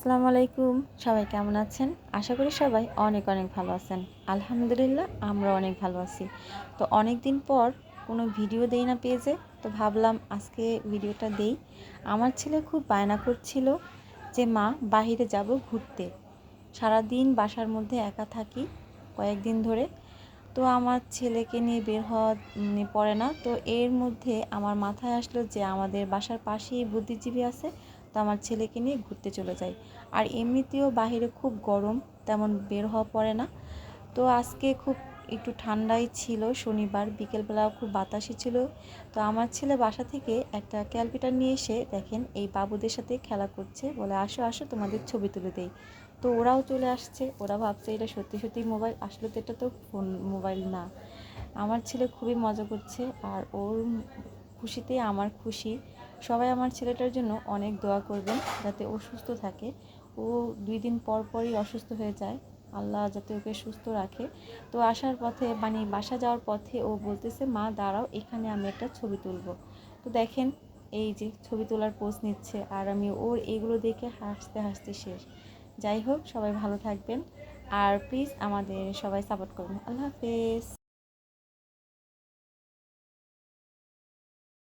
আসসালামু আলাইকুম। সবাই কেমন আছেন? আশা করি সবাই অনেক অনেক ভালো আছেন। আলহামদুলিল্লাহ আমরা অনেক ভালো আছি। তো অনেক দিন পর কোনো ভিডিও দেই না পেজে তো ভাবলাম আজকে ভিডিওটা দেই। আমার ছেলে খুব বায়না করছিল যে, মা, বাহিরে যাব ঘুরতে। সারাদিন বাসার মধ্যে একা থাকি কয়েকদিন ধরে। তো আমার ছেলেকে নিয়ে বের হওয়া পড়ে না। তো এর মধ্যে আমার মাথায় আসলো যে, আমাদের বাসার পাশেই বুদ্ধিজীবী আছে। তো আমার ছেলেকে নিয়ে ঘুরতে চলে যাই। আর এমনিতেও বাইরে খুব গরম, তেমন বের হওয়া পড়ে না। তো আজকে খুব একটু ঠান্ডাই ছিল শনিবার বিকেলবেলা খুব বাতাসই ছিল। তো আমার ছেলে বাসা থেকে একটা ক্যালকুলেটার নিয়ে এসে দেখেন, এই বাবুদের সাথে খেলা করছে বলে, আসো আসো, তোমাদের ছবি তুলে দেই। তো ওরাও চলে আসছে। ওরা ভাবছে, এটা সত্যি সত্যি মোবাইল? আসলে তো এটা তো ফোন, মোবাইল না। আমার ছেলে খুবই মজা করছে, আর ওর খুশিতে আমার খুশি। সবাই আমার ছেলেটার জন্য অনেক দোয়া করবেন যাতে ও সুস্থ থাকে। ও দুই দিন পর পরই অসুস্থ হয়ে যায়। আল্লাহ যাতে ওকে সুস্থ রাখে। তো আসার পথে মানে বাসা যাওয়ার পথে ও বলতেছে, মা, দাঁড়াও, এখানে আমি একটা ছবি তুলবো। তো দেখেন, এই যে ছবি তোলার পোজ নিচ্ছে আর আমি ওর এগুলো দেখে হাসতে হাসতে শেষ। যাই হোক, সবাই ভালো থাকবেন। আর প্লিজ আমাদের সবাই সাপোর্ট করবেন আল্লাহ হাফেজ।